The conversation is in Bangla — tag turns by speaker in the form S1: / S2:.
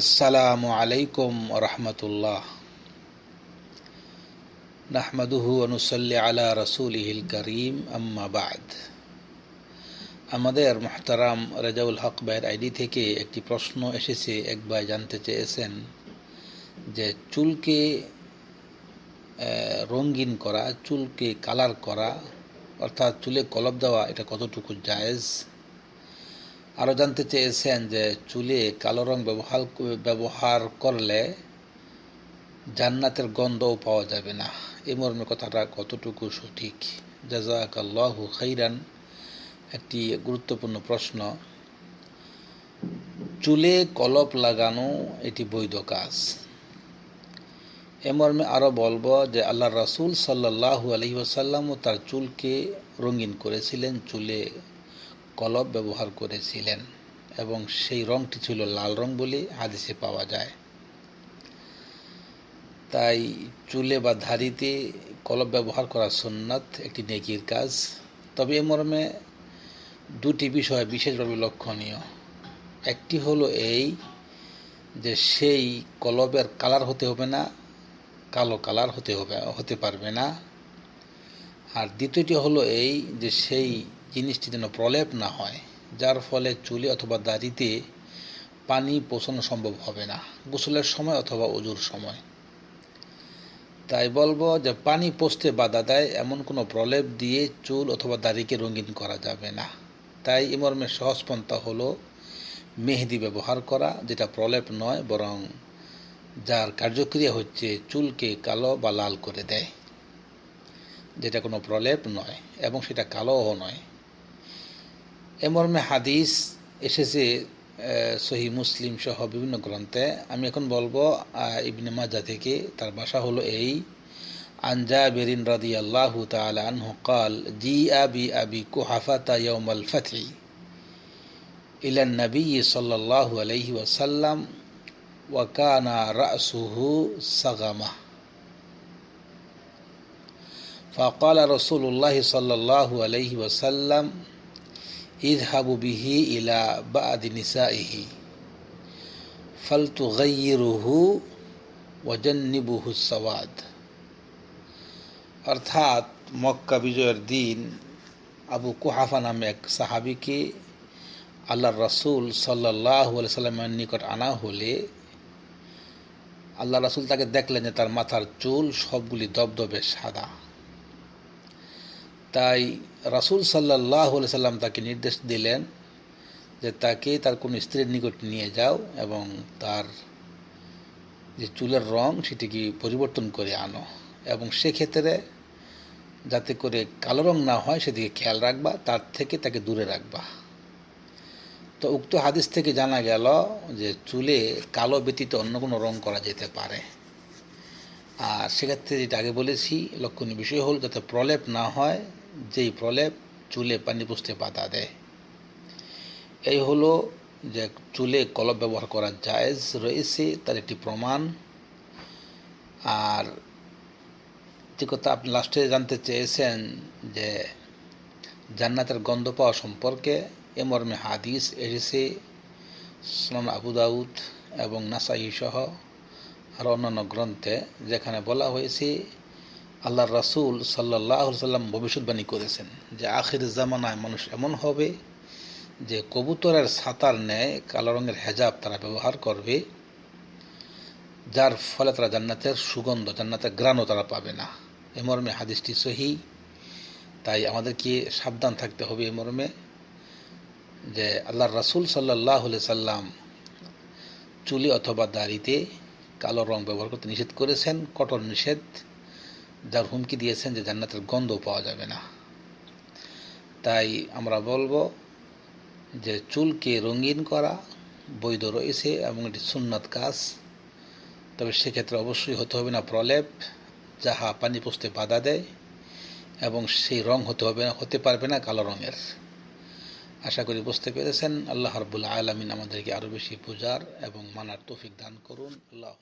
S1: আসসালামু আলাইকুম রহমতুল্লাহ। নাহমাদুহু অনুসল্লি আলা রসুলিহিল করিম, আম্মা বাদ। আমাদের মোহতারাম রেজাউল হক ভাইয়ের আইডি থেকে একটি প্রশ্ন এসেছে, এক ভাই জানতে চেয়েছেন যে চুলকে রঙিন করা, চুলকে কালার করা, অর্থাৎ চুলে কলব দেওয়া, এটা কতটুকু জায়েজ? আরও জানতে চেয়েছেন যে চুলে কালো রং ব্যবহার ব্যবহার করলে জান্নাতের গন্ধও পাওয়া যাবে না। এ মর্মে কথাটা কতটুকু সঠিক? জাজাক আল্লাহু খাইরান একটি গুরুত্বপূর্ণ প্রশ্ন। চুলে কলপ লাগানো এটি বৈধ কাজ। এ মর্মে আরও বলব যে আল্লাহ রাসুল সাল্লাহু আলহিহাসাল্লামও তার চুলকে রঙিন করেছিলেন। চুলে কলব ব্যবহার করেছিলেন এবং সেই রংটি ছিল লাল রং বলে হাদিসে পাওয়া যায়। তাই চুলে বা ধারিতে কলব ব্যবহার করা সুন্নাত একটি নেকির কাজ। তবে এ মর্মে দুটি বিষয় বিশেষভাবে লক্ষণীয়। একটি হলো এই যে সেই কলবের কালার হতে হবে না, কালো কালার হতে হবে, হতে পারবে না। আর দ্বিতীয়টি হলো এই যে সেই জিনিসটি যেন প্রলেপ না হয়, যার ফলে চুলে অথবা দাড়িতে পানি পৌঁছানো সম্ভব হবে না, গোসলের সময় অথবা অজুর সময়। তাই বলব যে পানি পোষতে বাধা দেয়, এমন কোনো প্রলেপ দিয়ে চুল অথবা দাড়িকে রঙিন করা যাবে না। তাই ইমর্মের সহজ পন্থা হলো মেহেদি ব্যবহার করা, যেটা প্রলেপ নয়, বরং যার কার্যক্রিয়া হচ্ছে চুলকে কালো বা লাল করে দেয়, যেটা কোনো প্রলেপ নয়, এবং সেটা কালোও নয়। এ মর্মে হাদিস এসেছে সহি মুসলিম সহ বিভিন্ন গ্রন্থে আমি এখন বলবো ইবনে মাজা থেকে তার ভাষা হলো এই আনজা বেরিন রাদি আল্লাহ তালা আনহু কাল জি আবি আবি কুহাফাতা ইয়ৌম আল ফথি إلى النبي صلى الله عليه وسلم وكان رأسه سغمة فقال رسول الله صلى الله عليه وسلم ইজহাবু বিহি ইলা বাদিনিসাইহি ফালতু ওজন ওয়াজান্নিবুহু সওয়াদ। অর্থাৎ মক্কা বিজয়ের দিন আবু কুহাফা নামে এক সাহাবিকে আল্লাহ রসুল সাল্লাহ সাল্লামের নিকট আনা হলে আল্লাহ রাসুল তাকে দেখলেন যে তার মাথার চুল সবগুলি দবদবে সাদা। তাই রাসুল সাল্লাহ সাল্লাম তাকে নির্দেশ দিলেন যে তাকে তার কোনো স্ত্রীর নিকট নিয়ে যাও এবং তার যে চুলের রং সেটিকে পরিবর্তন করে আনো এবং সেক্ষেত্রে যাতে করে কালো রং না হয় সেদিকে খেয়াল রাখবা, তার থেকে তাকে দূরে রাখবা। তো উক্ত হাদিস থেকে জানা গেল যে চুলে কালো ব্যতীত অন্য কোনো রং করা যেতে পারে। আর সেক্ষেত্রে যেটা আগে বলেছি, লক্ষণীয় বিষয় হল যাতে প্রলেপ না হয় যেই প্রলেপ চুলে পানি পুষতে বাধা দেয়। এই হলো যে চুলে কলব ব্যবহার করা জায়েজ রয়েছে, তার একটি প্রমাণ। আর যে কথা আপনি লাস্টে জানতে চেয়েছেন যে জান্নাতের গন্ধ পাওয়া সম্পর্কে, এ মর্মে হাদিস এসেছে, সোনান আবু দাউদ এবং নাসাই সহ আর অন্যান্য গ্রন্থে, যেখানে বলা হয়েছে আল্লাহ রাসুল সাল্লাহ সাল্লাম ভবিষ্যৎবাণী করেছেন যে আখির জামানায় মানুষ এমন হবে যে কবুতরের সাঁতার নেয়, কালো রঙের হেজাব তারা ব্যবহার করবে, যার ফলে তারা জান্নাতের সুগন্ধ, জান্নাতের গ্রাণও তারা পাবে না। এ মর্মে হাদিসটি সহি। তাই আমাদেরকে সাবধান থাকতে হবে এ মর্মে যে আল্লাহ রাসুল সাল্লাহ সাল্লাম চুলি অথবা দাড়িতে কালো রং ব্যবহার করতে নিষেধ করেছেন, কঠোর নিষেধ যার হুমকি দিয়েছেন যে জান্নাতের গন্ধ পাওয়া যাবে না। তাই আমরা বলব যে চুলকে রঙিন করা, বৈধ রয়েছে এবং এটি সুন্নাত কাজ। তবে সেক্ষেত্রে অবশ্যই হতে হবে না প্রলেপ, যাহা পানি পুষতে বাধা দেয় এবং সেই রং হতে হবে না, হতে পারবে না কালো রঙের। আশা করি বুঝতে পেরেছেন। আল্লাহ রবুল্লা আলমিন আমাদেরকে আরও বেশি পূজার এবং মানার তৌফিক দান করুন। আল্লাহ